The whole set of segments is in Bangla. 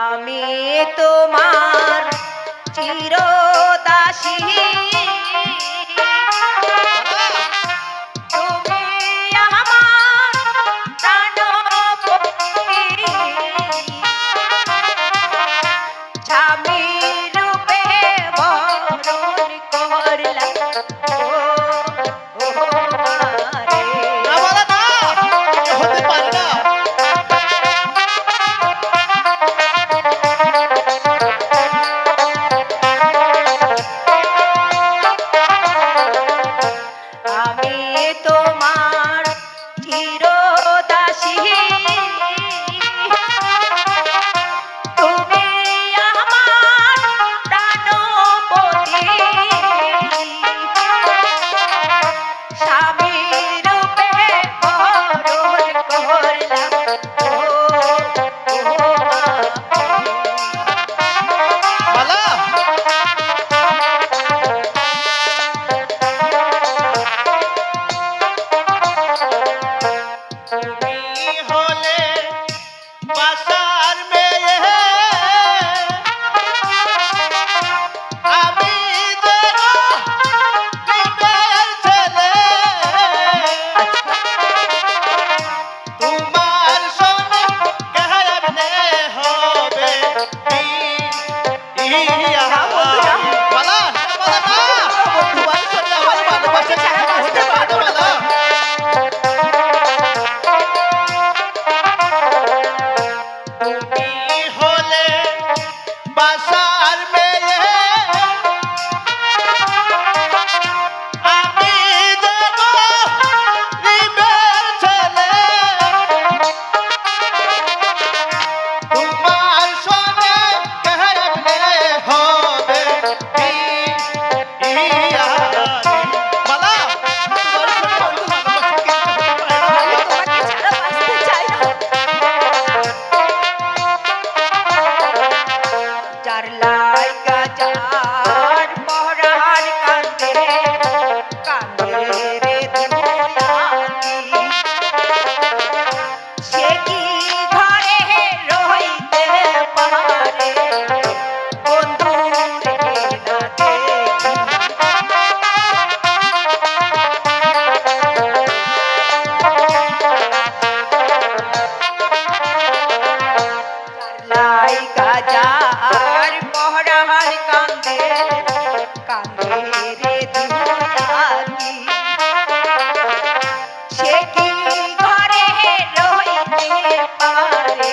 আমি তোমার চিরদাসী। চিরদাসী ঘরে রইতে পারে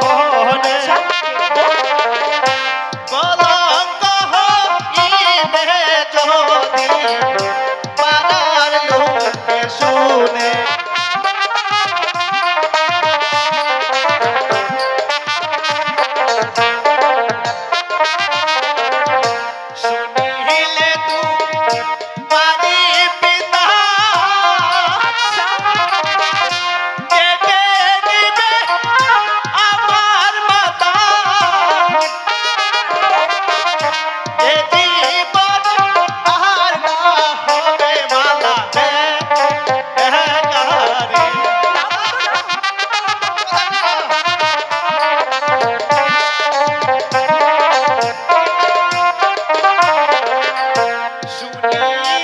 Música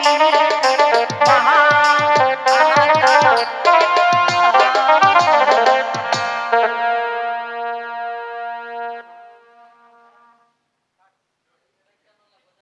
Thank you.